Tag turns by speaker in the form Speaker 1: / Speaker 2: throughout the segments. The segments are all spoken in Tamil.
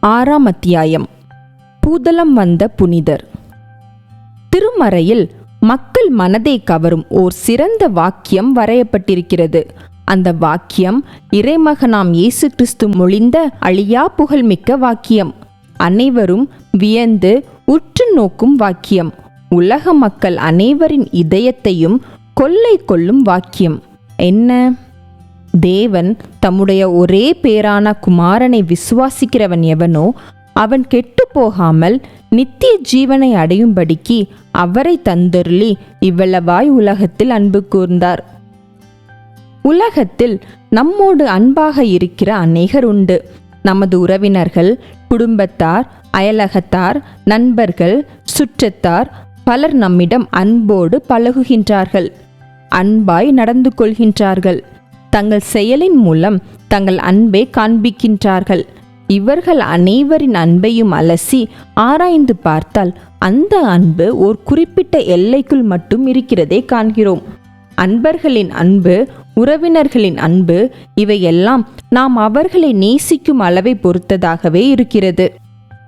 Speaker 1: ஆறாம் அத்தியாயம். பூதலம் வந்த புனிதர். திருமறையில் மக்கள் மனதை கவரும் ஓர் சிறந்த வாக்கியம் வரையப்பட்டிருக்கிறது. அந்த வாக்கியம் இறைமகனாம் இயேசு கிறிஸ்து மொழிந்த அழியா புகழ்மிக்க வாக்கியம். அனைவரும் வியந்து உற்று நோக்கும் வாக்கியம். உலக மக்கள் அனைவரின் இதயத்தையும் கொள்ளை கொள்ளும் வாக்கியம். என்ன? தேவன் தம்முடைய ஒரே பேரான குமாரனை விசுவாசிக்கிறவன் எவனோ அவன் கெட்டு போகாமல் நித்திய ஜீவனை அடையும்படிக்கு அவரை தந்தருளி இவ்வளவாய் உலகத்தில் அன்பு கூர்ந்தார். உலகத்தில் நம்மோடு அன்பாக இருக்கிற அநேகர் உண்டு. நமது உறவினர்கள் குடும்பத்தார் அயலகத்தார் நண்பர்கள் சுற்றத்தார் பலர் நம்மிடம் அன்போடு பழகுகின்றார்கள். அன்பாய் நடந்து கொள்கின்றார்கள். தங்கள் செயலின் மூலம் தங்கள் அன்பை காண்பிக்கின்றார்கள். இவர்கள் அனைவரின் அன்பையும் அலசி ஆராய்ந்து பார்த்தால் அந்த அன்பு ஒரு குறிப்பிட்ட எல்லைக்குள் மட்டும் இருக்கிறதே காண்கிறோம். அன்பர்களின் அன்பு உறவினர்களின் அன்பு இவையெல்லாம் நாம் அவர்களை நேசிக்கும் அளவை பொறுத்ததாகவே இருக்கிறது.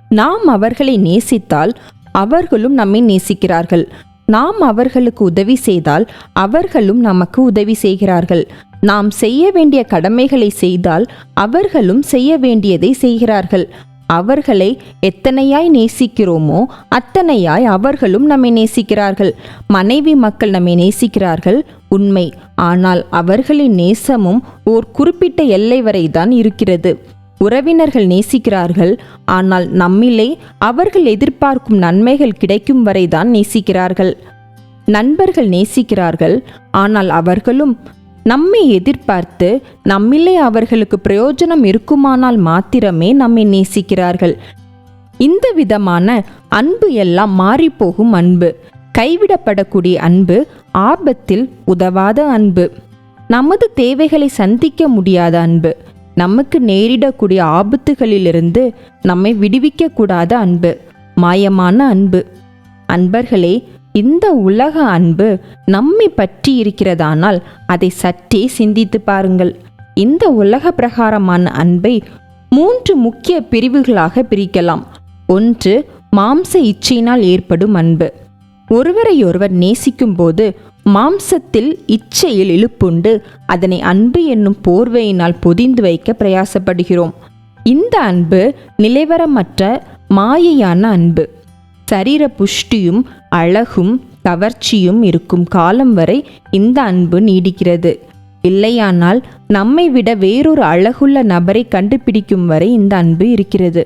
Speaker 1: நாம் அவர்களை நேசித்தால் அவர்களும் நம்மை நேசிக்கிறார்கள். நாம் அவர்களுக்கு உதவி செய்தால் அவர்களும் நமக்கு உதவி செய்கிறார்கள். நாம் செய்ய வேண்டிய கடமைகளை செய்தால் அவர்களும் செய்ய வேண்டியதை செய்கிறார்கள். அவர்களை எத்தனையாய் நேசிக்கிறோமோ அத்தனையாய் அவர்களும் நம்மை நேசிக்கிறார்கள். மனைவி மக்கள் நம்மை நேசிக்கிறார்கள் உண்மை. ஆனால் அவர்களின் நேசமும் ஓர் குறிப்பிட்ட எல்லை வரைதான் இருக்கிறது. உறவினர்கள் நேசிக்கிறார்கள் ஆனால் நம்மிலே அவர்கள் எதிர்பார்க்கும் நன்மைகள் கிடைக்கும் வரைதான் நேசிக்கிறார்கள். நண்பர்கள் நேசிக்கிறார்கள் ஆனால் அவர்களும் நம்மை எதிர்பார்த்து நம்மிலே அவர்களுக்கு பிரயோஜனம் இருக்குமானால் மாத்திரமே நம்மை நேசிக்கிறார்கள். இந்த விதமான அன்பு எல்லாம் மாறிப்போகும் அன்பு. கைவிடப்படக்கூடிய அன்பு ஆபத்தில் உதவாத அன்பு. நமது தேவைகளை சந்திக்க முடியாத அன்பு. நமக்கு நேரிடக்கூடிய ஆபத்துகளிலிருந்து நம்மை விடுவிக்கக்கூடாத அன்பு. மாயமான அன்பு. அன்பர்களே இந்த உலக அன்பு நம்மை பற்றி இருக்கிறதானால் அதை சற்றே சிந்தித்து பாருங்கள். இந்த உலக பிரகாரமான அன்பை மூன்று முக்கிய பிரிவுகளாக பிரிக்கலாம். ஒன்று மாம்ச இச்சையினால் ஏற்படும் அன்பு. ஒருவரையொருவர் நேசிக்கும் போது மாம்சத்தில் இச்சையில் இழுப்புண்டு அதனை அன்பு என்னும் போர்வையினால் பொதிந்து வைக்க பிரயாசப்படுகிறோம். இந்த அன்பு நிலைவரமற்ற மாயையான அன்பு. சரீர புஷ்டியும் அழகும் கவர்ச்சியும் இருக்கும் காலம் வரை இந்த அன்பு நீடிக்கிறது. இல்லையானால் நம்மை விட வேறொரு அழகுள்ள நபரை கண்டுபிடிக்கும் வரை இந்த அன்பு இருக்கிறது.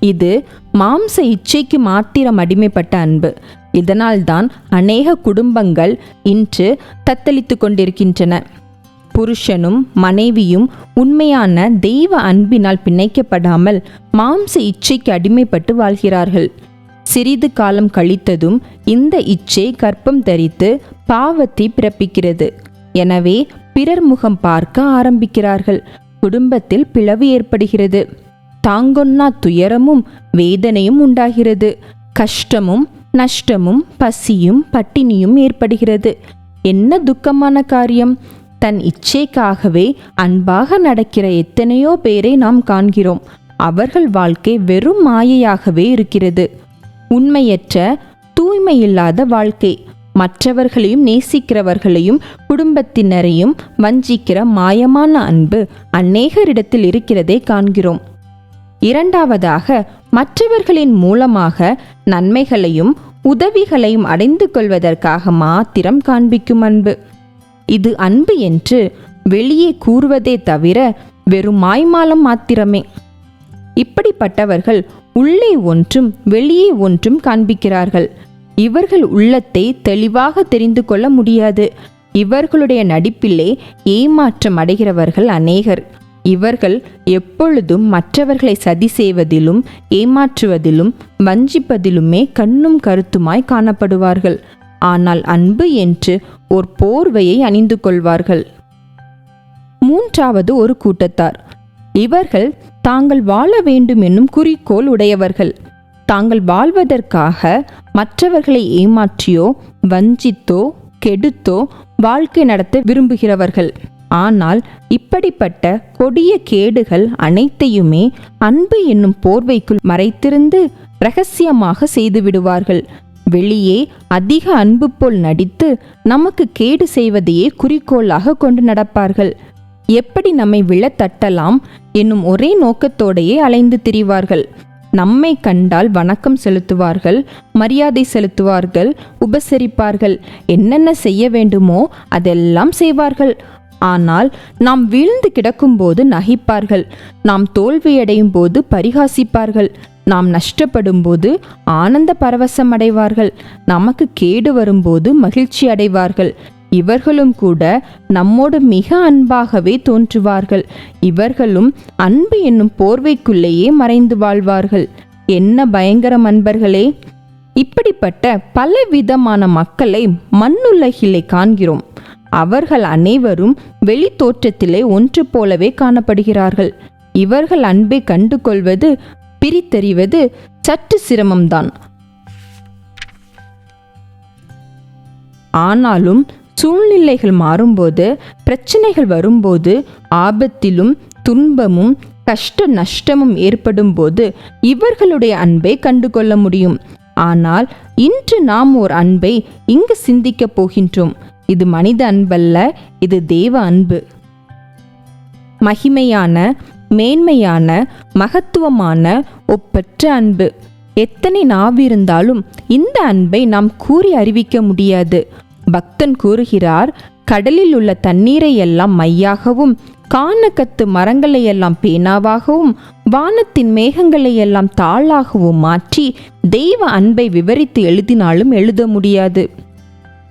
Speaker 1: இது மாம்ச இச்சைக்கு மாத்திரம் அடிமைப்பட்ட அன்பு. இதனால்தான் அநேக குடும்பங்கள் இன்று தத்தளித்து கொண்டிருக்கின்றன. புருஷனும் மனைவியும் உண்மையான தெய்வ அன்பினால் பிணைக்கப்படாமல் மாம்ச இச்சைக்கு அடிமைப்பட்டு வாழ்கிறார்கள். சிறிது காலம் கழித்ததும் இந்த இச்சை கற்பம் தரித்து பாவத்தை பிறப்பிக்கிறது. எனவே பிறர் முகம் பார்க்க ஆரம்பிக்கிறார்கள். குடும்பத்தில் பிளவு ஏற்படுகிறது. தாங்கொன்னா துயரமும் வேதனையும் உண்டாகிறது. கஷ்டமும் நஷ்டமும் பசியும் பட்டினியும் ஏற்படுகிறது. என்ன துக்கமான காரியம்? தன் இச்சைக்காகவே அன்பாக நடக்கிற எத்தனையோ பேரை நாம் காண்கிறோம். அவர்கள் வாழ்க்கை வெறும் மாயையாகவே இருக்கிறது. உண்மையற்ற தூய்மையில்லாத வாழ்க்கை. மற்றவர்களையும் நேசிக்கிறவர்களையும் குடும்பத்தினரையும் வஞ்சிக்கிற மாயமான அன்பு அநேகரிடத்தில் இருக்கிறதை காண்கிறோம். இரண்டாவதாக மற்றவர்களின் மூலமாக நன்மைகளையும் உதவிகளையும் அடைந்து கொள்வதற்காக மாத்திரம் காண்பிக்கும் அன்பு. இது அன்பு என்று வெளியே கூறுவதே தவிர வெறும் மாய்மாலம் மாத்திரமே. இப்படிப்பட்டவர்கள் உள்ளே ஒன்றும் வெளியே ஒன்றும் காண்பிக்கிறார்கள். இவர்கள் உள்ளத்தை தெளிவாக தெரிந்து கொள்ள முடியாது. இவர்களுடைய நடிப்பிலே ஏமாற்றம் அடைகிறவர்கள் அநேகர். இவர்கள் எப்பொழுதும் மற்றவர்களை சதி செய்வதிலும் ஏமாற்றுவதிலும் வஞ்சிப்பதிலுமே கண்ணும் கருத்துமாய் காணப்படுவார்கள். ஆனால் அன்பு என்று ஒரு போர்வையை அணிந்து கொள்வார்கள். மூன்றாவது ஒரு கூட்டத்தார். இவர்கள் தாங்கள் வாழ வேண்டும் என்னும் குறிக்கோள் உடையவர்கள். தாங்கள் வாழ்வதற்காக மற்றவர்களை ஏமாற்றியோ வஞ்சித்தோ கெடுத்தோ வாழ்க்கை நடத்த விரும்புகிறவர்கள். ஆனால் இப்படிப்பட்ட கொடிய கேடுகள் அனைத்தையுமே அன்பு என்னும் போர்வைக்குள் மறைத்திருந்து ரகசியமாக செய்து விடுவார்கள் வெளியே அதிக அன்பு போல் நடித்து நமக்கு கேடு செய்வதையே குறிக்கோளாக கொண்டு நடப்பார்கள். எப்படி நம்மை விழத் தட்டலாம் என்னும் ஒரே நோக்கத்தோடையே அலைந்து திரிவார்கள். நம்மை கண்டால் வணக்கம் செலுத்துவார்கள் மரியாதை செலுத்துவார்கள் உபசரிப்பார்கள். என்னென்ன செய்ய வேண்டுமோ அதெல்லாம் செய்வார்கள். ஆனால் நாம் வீழ்ந்து கிடக்கும்போது நகைப்பார்கள். நாம் தோல்வியடையும் போது பரிகாசிப்பார்கள். நாம் நஷ்டப்படும்போது ஆனந்த பரவசம் அடைவார்கள். நமக்கு கேடு வரும்போது மகிழ்ச்சி அடைவார்கள். இவர்களும் கூட நம்மோடு மிக அன்பாகவே தோன்றுவார்கள். இவர்களும் அன்பு என்னும் போர்வைக்குள்ளேயே மறைந்து வாழ்வார்கள். என்ன பயங்கரம் அன்பர்களே! இப்படிப்பட்ட பல விதமான மக்களை மண்ணுலகிலே காண்கிறோம். அவர்கள் அனைவரும் வெளி தோற்றத்திலே ஒன்று போலவே காணப்படுகிறார்கள். இவர்கள் அன்பை கண்டு கொள்வது பிரித்தறிவது சற்று சிரமம்தான். ஆனாலும் சூழ்நிலைகள் மாறும்போது பிரச்சனைகள் வரும்போது ஆபத்திலும் துன்பமும் கஷ்ட நஷ்டமும் ஏற்படும் போது இவர்களுடைய அன்பை கண்டுகொள்ள முடியும். ஆனால் இன்று நாம் ஒரு அன்பை இங்கு சிந்திக்கப் போகின்றோம். இது மனித அன்பல்ல இது தேவ அன்பு. மகிமையான மேன்மையான மகத்துவமான ஒப்பற்ற அன்பு. எத்தனை நாவிருந்தாலும் இந்த அன்பை நாம் கூறி அறிவிக்க முடியாது. பக்தன் கூறுகிறார் கடலில் உள்ள தண்ணீரை எல்லாம் மையாகவும் காணக்கத்து மரங்களை எல்லாம் பேனாவாகவும் வானத்தின் மேகங்களை எல்லாம் தாளாகவும் மாற்றி தெய்வ அன்பை விவரித்து எழுதினாலும் எழுத முடியாது.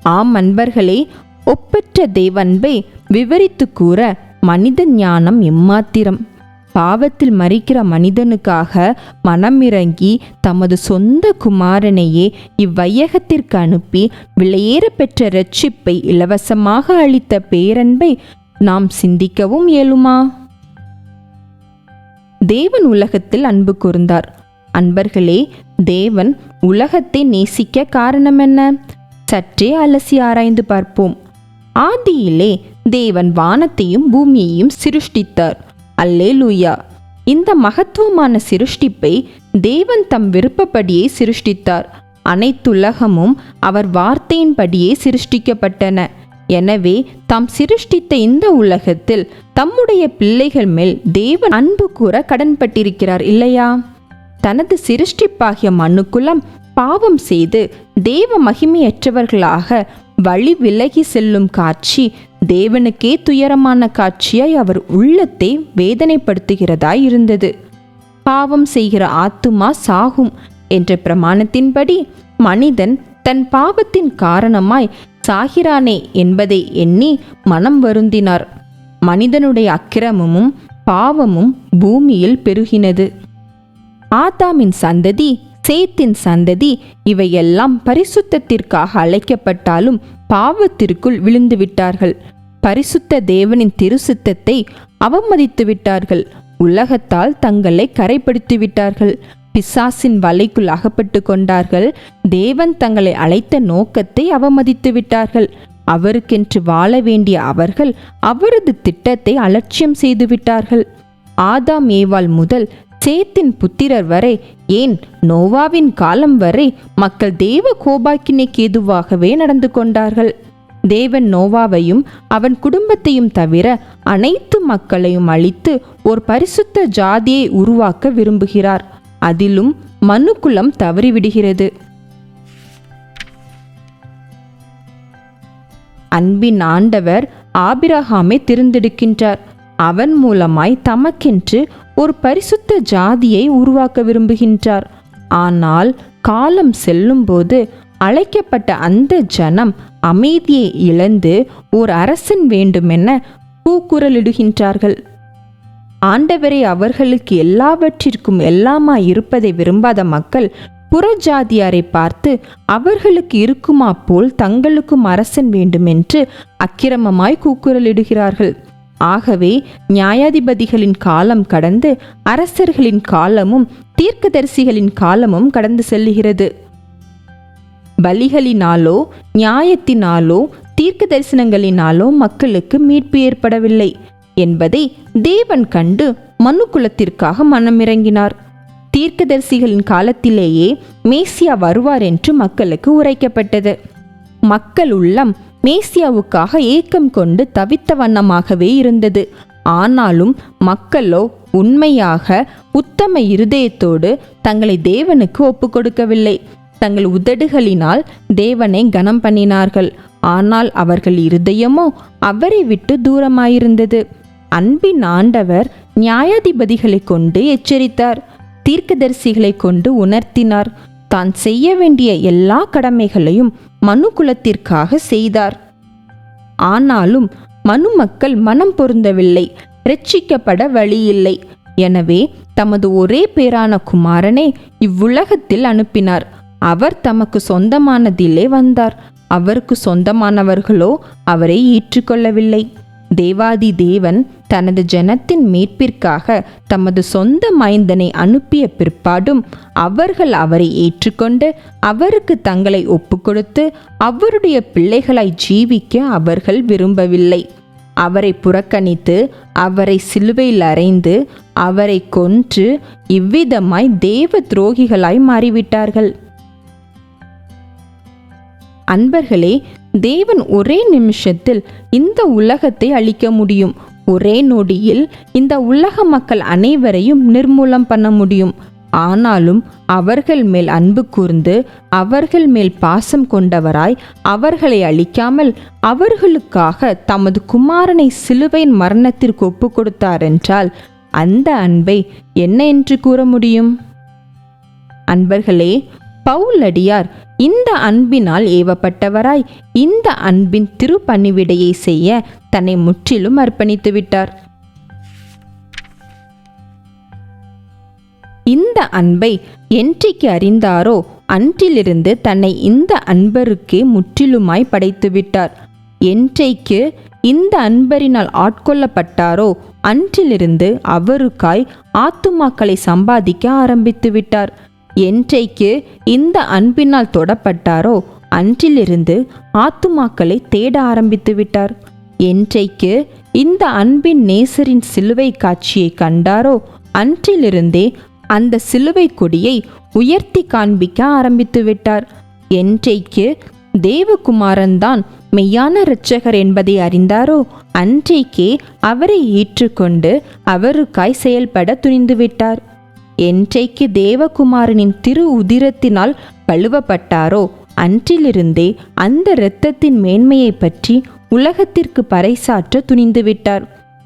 Speaker 1: ஆம் அன்பர்களே ஒப்பற்ற தெய்வன்பை விவரித்து கூற மனித ஞானம் எம்மாத்திரம்? பாவத்தில் மறிக்கிற மனிதனுக்காக மனமிறங்கி தமது சொந்த குமாரனையே இவ்வையகத்திற்கு அனுப்பி விலையேற பெற்ற இரட்சிப்பை இலவசமாக அளித்த பேரன்பை நாம் சிந்திக்கவும் இயலுமா? தேவன் உலகத்தில் அன்பு கூர்ந்தார். அன்பர்களே தேவன் உலகத்தை நேசிக்க காரணம் என்ன? சற்றே அலசி ஆராய்ந்து பார்ப்போம். ஆதியிலே தேவன் வானத்தையும் பூமியையும் சிருஷ்டித்தார். அல்லே லூயா இந்த மகத்துவமான சிருஷ்டிப்பை தேவன் தம் விருப்பப்படியே சிருஷ்டித்தார். அனைத்துலகமும் அவர் வார்த்தையின்படியே சிருஷ்டிக்கப்பட்டன. எனவே தாம் சிருஷ்டித்த இந்த உலகத்தில் தம்முடைய பிள்ளைகள் மேல் தேவன் அன்பு கூற கடன்பட்டிருக்கிறார் இல்லையா? தனது சிருஷ்டிப்பாகிய மனுக்குலம் பாவம் செய்து தேவ மகிமையற்றவர்களாக வழி விலகி செல்லும் காட்சி தேவனுக்கே துயரமான காட்சியாய் அவர் உள்ளத்தை வேதனைப்படுத்துகிறதாய் இருந்தது. பாவம் செய்கிற ஆத்துமா சாகும் என்ற பிரமாணத்தின்படி மனிதன் தன் பாவத்தின் காரணமாய் சாகிறானே என்பதை எண்ணி மனம் வருந்தினார். மனிதனுடைய அக்கிரமமும் பாவமும் பூமியில் பெருகினது. ஆதாமின் சந்ததி சேத்தின் சந்ததி இவையெல்லாம் பரிசுத்தத்திற்காக அழைக்கப்பட்டாலும் பாவத்திற்குள் விழுந்துவிட்டார்கள். பரிசுத்த தேவனின் திருசுத்தத்தை அவமதித்து விட்டார்கள். உலகத்தால் தங்களை கரைப்படுத்தி விட்டார்கள். பிசாசின் வலைக்குள் அகப்பட்டு கொண்டார்கள். தேவன் தங்களை அழைத்த நோக்கத்தை அவமதித்து விட்டார்கள். அவருக்கென்று வாழ வேண்டிய அவர்கள் அவரது திட்டத்தை அலட்சியம் செய்து விட்டார்கள். ஆதாம் ஏவாள் முதல் சேத்தின் புத்திரர் வரை ஏன் நோவாவின் காலம் வரை மக்கள் தேவ கோபாக்கினைக்கு ஏதுவாகவே நடந்து கொண்டார்கள். தேவன் நோவாவையும் அவன் குடும்பத்தையும் தவிர அனைத்து மக்களையும் அழித்து ஒரு பரிசுத்த ஜாதியை உருவாக்க விரும்புகிறார். அதிலும் மனுக்குலம் தவறிவிடுகிறது. அன்பின் ஆண்டவர் ஆபிரகாமை திருந்தெடுக்கின்றார் அவன் மூலமாய் தமக்கென்று ஒரு பரிசுத்த ஜாதியை உருவாக்க விரும்புகின்றார். ஆனால் காலம் செல்லும்போது அழைக்கப்பட்ட அந்த ஜனம் அமைதியை இழந்து ஓர் அரசன் வேண்டுமென கூக்குரலிடுகின்றார்கள். ஆண்டவரை அவர்களுக்கு எல்லாவற்றிற்கும் எல்லாமாய் இருப்பதை விரும்பாத மக்கள் புறஜாதியாரை பார்த்து அவர்களுக்கு இருக்குமா போல் தங்களுக்கும் அரசன் வேண்டுமென்று அக்கிரமமாய் கூக்குரலிடுகிறார்கள். ஆகவே நியாயாதிபதிகளின் காலம் கடந்து அரசர்களின் காலமும் தீர்க்கதரிசிகளின் காலமும் கடந்து செல்லுகிறது. பலிகளினாலோ நியாயத்தினாலோ தீர்க்க தரிசனங்களினாலோ மக்களுக்கு மீட்பு ஏற்படவில்லை என்பதை தேவன் கண்டு மனுக்குலத்திற்காக மனமிறங்கினார். தீர்க்கதரிசிகளின் காலத்திலேயே மேசியா வருவார் என்று மக்களுக்கு உரைக்கப்பட்டது. மக்கள் உள்ளம் மேசியாவுக்காக ஏக்கம் கொண்டு தவித்த வண்ணமாகவே இருந்தது. ஆனாலும் மக்களோ உண்மையாக உத்தம இருதயத்தோடு தங்களை தேவனுக்கு ஒப்பு கொடுக்கவில்லை தங்கள் உதடுகளினால் தேவனை கனம் பண்ணினார்கள் ஆனால் அவர்கள் இருதயமோ அவரை விட்டு தூரமாயிருந்தது. அன்பின் ஆண்டவர் நியாயாதிபதிகளை கொண்டு எச்சரித்தார். தீர்க்கதரிசிகளை கொண்டு உணர்த்தினார். தான் செய்ய வேண்டிய எல்லா கடமைகளையும் மனு குலத்திற்காக செய்தார். ஆனாலும் மனு மக்கள் மனம் பொருந்தவில்லை. ரட்சிக்கப்பட வழியில்லை. எனவே தமது ஒரே பேரான குமாரனை இவ்வுலகத்தில் அனுப்பினார். அவர் தமக்கு சொந்தமானதிலே வந்தார். அவருக்கு சொந்தமானவர்களோ அவரை ஏற்றுக்கொள்ளவில்லை. தேவாதி தேவன் தனது ஜனத்தின் மீட்பிற்காக தமது சொந்த மைந்தனை அனுப்பிய பிற்பாடும் அவர்கள் அவரை ஏற்றுக்கொண்டு அவருக்கு தங்களை ஒப்புக்கொடுத்து அவருடைய பிள்ளைகளாய் ஜீவிக்க அவர்கள் விரும்பவில்லை. அவரை புறக்கணித்து அவரை சிலுவையில் அறைந்து அவரை கொன்று இவ்விதமாய் தேவ துரோகிகளாய் மாறிவிட்டார்கள். அன்பர்களே தேவன் ஒரே நிமிஷத்தில் இந்த உலகத்தை அழிக்க முடியும். ஒரே நொடியில் இந்த உலக மக்கள் அனைவரையும் நிர்மூலம் பண்ண முடியும். ஆனாலும் அவர்கள் மேல் அன்பு கூர்ந்து அவர்கள் மேல் பாசம் கொண்டவராய் அவர்களை அழிக்காமல் அவர்களுக்காக தமது குமாரனை சிலுவையின் மரணத்திற்கு ஒப்பு கொடுத்தார் என்றால் அந்த அன்பை என்ன என்று கூற முடியும்? அன்பர்களே பவுலடியார் இந்த அன்பினால் ஏவப்பட்டவராய் இந்த அன்பின் திருப்பணிவிடையை செய்ய தன்னை முற்றிலும் அர்ப்பணித்து விட்டார். இந்த அன்பை என்றைக்கு அறிந்தாரோ அன்றிலிருந்து தன்னை இந்த அன்பருக்கே முற்றிலுமாய் படைத்து விட்டார். என்றைக்கு இந்த அன்பரினால் ஆட்கொள்ளப்பட்டாரோ அன்றிலிருந்து அவருக்காய் ஆத்துமாக்களை சம்பாதிக்க ஆரம்பித்து விட்டார். என்றைக்கு இந்த அன்பினால் தொடப்பட்டாரோ அன்றிலிருந்து ஆத்துமாக்களை தேட ஆரம்பித்து விட்டார். என்றைக்கு இந்த அன்பின் நேசரின் சிலுவை காட்சியை கண்டாரோ அன்றிலிருந்தே அந்த சிலுவை கொடியை உயர்த்தி காண்பிக்க ஆரம்பித்து விட்டார். என்றைக்கு தேவகுமாரன் தான் மெய்யான இரட்சகர் என்பதை அறிந்தாரோ அன்றைக்கே அவரை ஏற்றுக்கொண்டு அவருக்காய் செயல்பட துணிந்து விட்டார். என்றைக்கு தேவகுமாரனின் திரு உதிரத்தினால் கழுவப்பட்டாரோ அன்றிலிருந்தே அந்த இரத்தத்தின் மேன்மையை பற்றி உலகத்திற்கு பறைசாற்ற துணிந்துவிட்டார்.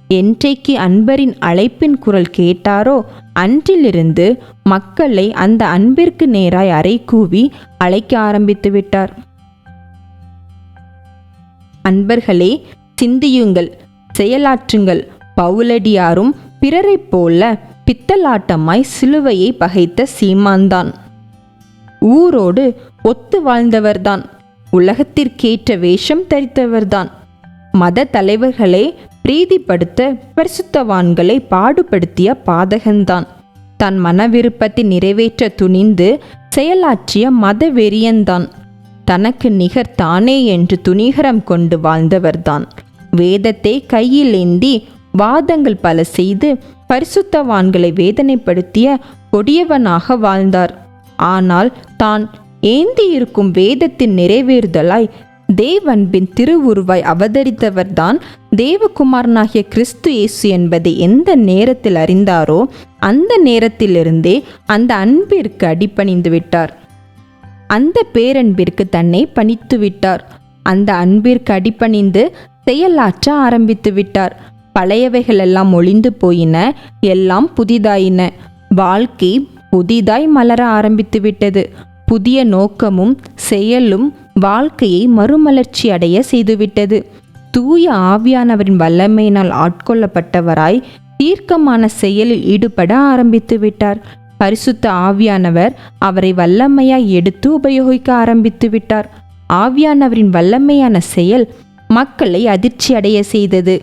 Speaker 1: என்றைக்கு அன்பரின் அழைப்பின் குரல் கேட்டாரோ அன்றிலிருந்து மக்களை அந்த அன்பிற்கு நேராய் அறை கூவி அழைக்க ஆரம்பித்து விட்டார். அன்பர்களே சிந்தியுங்கள் செயலாற்றுங்கள். பவுலடியாரும் பிறரைப் போல பித்தலாட்டமாய் சிலுவையை பகைத்த சீமான்தான். ஊரோடு ஒத்து வாழ்ந்தவர்தான். உலகத்திற்கேற்ற வேஷம் தரித்தவர்தான். மத தலைவர்களை பிரீதிப்படுத்த பரிசுத்தவான்களை பாடுபடுத்திய பாதகன்தான். தன் மனவிருப்பத்தை நிறைவேற்ற துணிந்து செயலாற்றிய மத வெறியன்தான் தனக்கு நிகர் தானே என்று துணிகரம் கொண்டு வாழ்ந்தவர்தான். வேதத்தை கையில் ஏந்தி வாதங்கள் பல செய்து பரிசுத்தவான்களை வேதனைப்படுத்திய கொடியவனாக வாழ்ந்தார். ஆனால் தான் ஏந்தி இருக்கும் வேதத்தின் நிறைவேறுதலாய் தேவன்பின் திருவுருவாய் அவதரித்தவர்தான் தேவகுமாரனாகிய கிறிஸ்து இயேசு என்பதை எந்த நேரத்தில் அறிந்தாரோ அந்த நேரத்திலிருந்தே அந்த அன்பிற்கு அடிபணிந்து விட்டார். அந்த பேரன்பிற்கு தன்னை பணித்து விட்டார் அந்த அன்பிற்கு அடிபணிந்து செயலாற்ற ஆரம்பித்து விட்டார். பழையவைகள் எல்லாம் ஒளிந்து போயின எல்லாம் புதிதாயின. வாழ்க்கை புதிதாய் மலர ஆரம்பித்து விட்டது புதிய நோக்கமும் செயலும் வாழ்க்கையை மறுமலர்ச்சி அடைய செய்துவிட்டது. தூய ஆவியானவரின் வல்லமையினால் ஆட்கொள்ளப்பட்டவராய் தீர்க்கமான செயலில் ஈடுபட ஆரம்பித்து விட்டார் பரிசுத்த ஆவியானவர் அவரை வல்லமையாய் எடுத்து உபயோகிக்க ஆரம்பித்து விட்டார் ஆவியானவரின் வல்லமையான செயல் மக்களை அதிர்ச்சி அடைய செய்தது.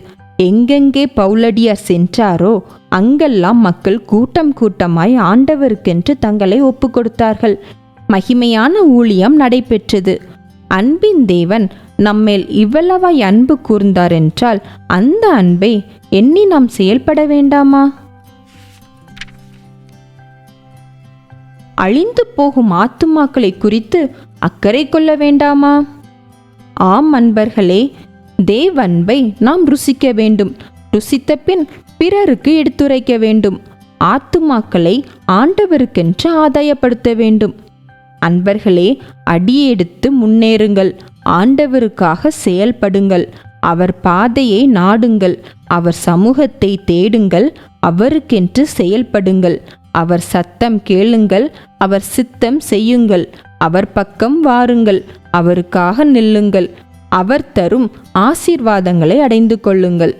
Speaker 1: எங்கெங்கே பவுலடியார் சென்றாரோ அங்கெல்லாம் மக்கள் கூட்டம் கூட்டமாய் ஆண்டவருக்கென்று தங்களை ஒப்பு கொடுத்தார்கள் மகிமையான ஊழியம் நடைபெற்றது. அன்பின் தேவன் நம்மேல் இவ்வளவாய் அன்பு கூர்ந்தார் என்றால் அந்த அன்பை எண்ணி நாம் செயல்பட வேண்டாமா? அழிந்து போகும் ஆத்துமாக்களை குறித்து அக்கறை கொள்ள வேண்டாமா? ஆம் அன்பர்களே தேவன்பை நாம் ருசிக்க வேண்டும். ருசித்த பின் பிறருக்கு எடுத்துரைக்க வேண்டும். ஆத்துமாக்களை ஆண்டவருக்கென்று ஆதாயப்படுத்த வேண்டும். அன்பர்களே அடியெடுத்து முன்னேறுங்கள். ஆண்டவருக்காக செயல்படுங்கள். அவர் பாதையை நாடுங்கள். அவர் சமூகத்தை தேடுங்கள். அவருக்கென்று செயல்படுங்கள். அவர் சத்தம் கேளுங்கள். அவர் சித்தம் செய்யுங்கள். அவர் பக்கம் வாருங்கள். அவருக்காக நில்லுங்கள். அவர் தரும் ஆசீர்வாதங்களை அடைந்து கொள்ளுங்கள்.